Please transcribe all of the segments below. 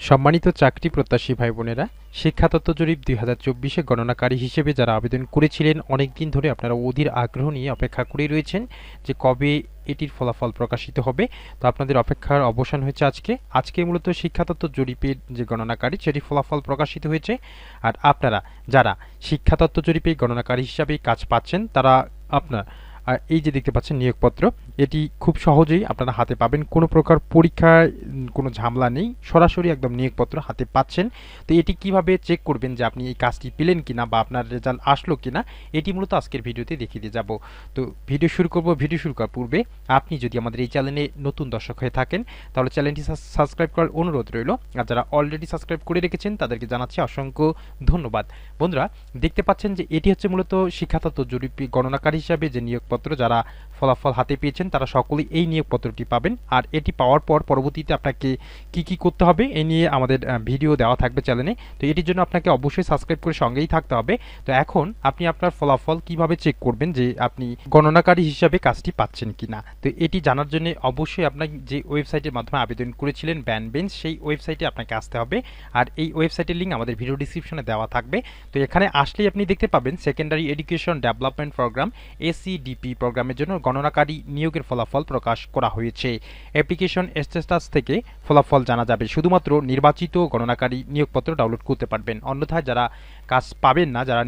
সম্মানিত চাকরি প্রত্যাশী ভাই বোনেরা শিক্ষা তত্ত্ব জরিপ দুই হাজার চব্বিশে গণনাকারী হিসেবে যারা আবেদন করেছিলেন অনেক দিন ধরে আপনারা অধীর আগ্রহ নিয়ে অপেক্ষা করে রয়েছেন যে কবে এটির ফলাফল প্রকাশিত হবে। তো আপনাদের অপেক্ষার অবসান হয়েছে আজকে। আজকে মূলত শিক্ষা তত্ত্ব জরিপের যে গণনাকারী সেটি ফলাফল প্রকাশিত হয়েছে। আর আপনারা, যারা শিক্ষা তত্ত্ব জরিপে গণনাকারী হিসাবে কাজ পাচ্ছেন, তারা আপনার আর এই যে দেখতে পাচ্ছেন নিয়োগপত্র, এটি খুব সহজেই আপনারা হাতে পাবেন। কোনো প্রকার পরীক্ষায় কোনো ঝামেলা নেই। সরাসরি একদম নিয়োগপত্র হাতে পাচ্ছেন। তো এটি কীভাবে চেক করবেন যে আপনি এই কাজটি পেলেন কিনা বা আপনার রেজাল্ট আসলো কিনা, এটি মূলত আজকের ভিডিওতে দেখিয়ে দিয়ে যাব। তো ভিডিও শুরু করব, ভিডিও শুরু করার পূর্বে আপনি যদি আমাদের এই চ্যানেলে নতুন দর্শক হয়ে থাকেন, তাহলে চ্যানেলটি সাবস্ক্রাইব করার অনুরোধ রইল। আর যারা অলরেডি সাবস্ক্রাইব করে রেখেছেন, তাদেরকে জানাচ্ছি অসংখ্য ধন্যবাদ। বন্ধুরা, দেখতে পাচ্ছেন যে এটি হচ্ছে মূলত শিক্ষাতত্ত্ব জরিপি গণনাকারী হিসাবে যে নিয়োগপত্র যারা ফলাফল হাতে পেয়েছেন, তারা সকলেই এই নিয়োগপত্রটি পাবেন। আর এটি পাওয়ার পর পরবর্তীতে আপনাকে কি কি করতে হবে, এ নিয়ে আমাদের ভিডিও দেওয়া থাকবে চ্যানেলে তো এটির জন্য আপনাকে অবশ্যই সাবস্ক্রাইব করে সঙ্গেই থাকতে হবে। তো এখন আপনি আপনার ফলাফল কীভাবে চেক করবেন যে আপনি গণনাকারী হিসাবে কাজটি পাচ্ছেন কিনা? তো এটি জানার জন্য অবশ্যই আপনার যে ওয়েবসাইটের মাধ্যমে আবেদন করেছিলেন ব্যান বেঞ্চ, সেই ওয়েবসাইটে আপনাকে আসতে হবে। আর এই ওয়েবসাইটের লিঙ্ক আমাদের ভিডিও ডিসক্রিপশনে দেওয়া থাকবে। তো এখানে আসলেই আপনি দেখতে পাবেন সেকেন্ডারি এডুকেশন ডেভেলপমেন্ট প্রোগ্রাম এসিডিপি প্রোগ্রামের জন্য গণনাকারী নিয়োগের ফলাফল প্রকাশ করা হয়েছে। অ্যাপ্লিকেশন স্ট্যাটাস থেকে ফলাফল জানা যাবে। শুধুমাত্র নির্বাচিত গণনাকারী নিয়োগপত্র ডাউনলোড করতে পারবেন। অন্যথায় যারা কাজ পাবেন না, যারা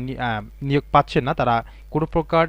নিয়োগ পাচ্ছেন না, তারা কোনো প্রকার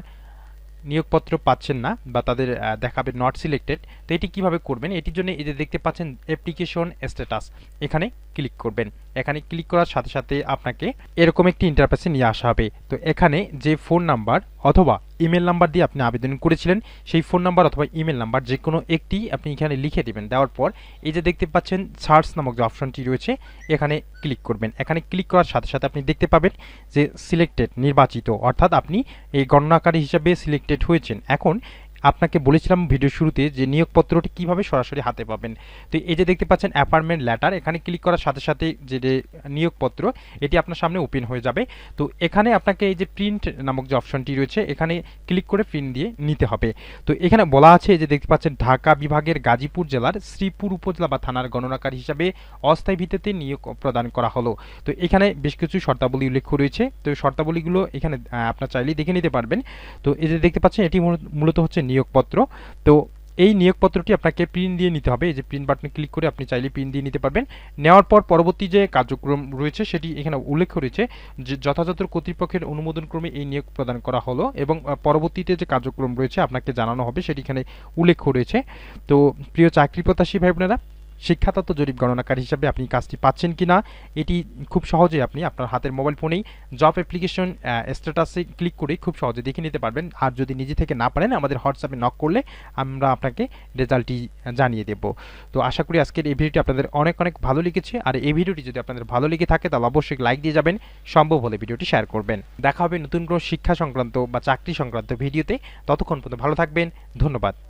নিয়োগপত্র পাচ্ছেন না বা তাদের দেখাবে নট সিলেক্টেড তো এটি কীভাবে করবেন? এটির জন্য এই যে দেখতে পাচ্ছেন অ্যাপ্লিকেশন স্ট্যাটাস এখানে ক্লিক করবেন। এখানে ক্লিক করার সাথে সাথে আপনাকে এরকম একটি ইন্টারফেসে নিয়ে আসা হবে। তো এখানে যে ফোন নাম্বার অথবা ইমেল নাম্বার দিয়ে আপনি আবেদন করেছিলেন, সেই ফোন নাম্বার অথবা ইমেল নাম্বার যে কোনো একটি আপনি এখানে লিখে দেবেন। দেওয়ার পর এই যে দেখতে পাচ্ছেন সার্চ নামক যে অপশনটি রয়েছে, এখানে ক্লিক করবেন। এখানে ক্লিক করার সাথে সাথে আপনি দেখতে পাবেন যে সিলেক্টেড নির্বাচিত, অর্থাৎ আপনি এই গণনাকারী হিসাবে সিলেক্টেড হয়েছেন। এখন আপনাকে বলেছিলাম ভিডিও শুরুতে যে নিয়োগপত্রটি কীভাবে সরাসরি হাতে পাবেন। তো এই যে দেখতে পাচ্ছেন অ্যাপার্টমেন্ট লেটার এখানে ক্লিক করার সাথে সাথে যে নিয়োগপত্র, এটি আপনার সামনে ওপেন হয়ে যাবে। তো এখানে আপনাকে এই যে প্রিন্ট নামক যে অপশনটি রয়েছে, এখানে ক্লিক করে প্রিন্ট দিয়ে নিতে হবে। তো এখানে বলা আছে যে দেখতে পাচ্ছেন, ঢাকা বিভাগের গাজীপুর জেলার শ্রীপুর উপজেলা বা থানার গণনাকারী হিসাবে অস্থায়ী ভিত্তিতে নিয়োগ প্রদান করা হলো। তো এখানে বেশ কিছু শর্তাবলী উল্লেখ রয়েছে। তো শর্তাবলীগুলো এখানে আপনার চাইলেই দেখে নিতে পারবেন। তো এই যে দেখতে পাচ্ছেন, এটি মূল- মূলত হচ্ছে নিয়োগপত্র। তো এই নিয়োগপত্রটি আপনাকে প্রিন্ট দিয়ে নিতে হবে। এই যে প্রিন্ট বাটনে ক্লিক করে আপনি চাইলে প্রিন্ট দিয়ে নিতে পারবেন। নেওয়ার পর পরবর্তী যে কার্যক্রম রয়েছে, সেটি এখানে উল্লেখ রয়েছে যে যথাযথ কর্তৃপক্ষের অনুমোদন ক্রমে এই নিয়োগ প্রদান করা হলো এবং পরবর্তীতে যে কার্যক্রম রয়েছে আপনাকে জানানো হবে, সেটি এখানে উল্লেখ রয়েছে। তো প্রিয় চাকরি প্রত্যাশী ভাই বোনেরা শিক্ষাতত্ত্ব জরিপ গণনাকারী হিসাবে আপনি কাজটি পাচ্ছেন কিনা, এটি খুব সহজে আপনি আপনার হাতের মোবাইল ফোনেই জব অ্যাপ্লিকেশন স্ট্যাটাসে ক্লিক করে খুব সহজে দেখে নিতে পারবেন। আর যদি নিজে থেকে না পারেন, আমাদের হোয়াটসঅ্যাপে নক করলে আমরা আপনাকে রেজাল্টটি জানিয়ে দেব। তো আশা করি আজকের এই ভিডিওটি আপনাদের অনেক অনেক ভালো লেগেছে। আর এই ভিডিওটি যদি আপনাদের ভালো লেগে থাকে, তাহলে অবশ্যই লাইক দিয়ে যাবেন, সম্ভব হলে ভিডিওটি শেয়ার করবেন। দেখা হবে নতুন কোনো শিক্ষা সংক্রান্ত বা চাকরি সংক্রান্ত ভিডিওতে। ততক্ষণ পর্যন্ত ভালো থাকবেন, ধন্যবাদ।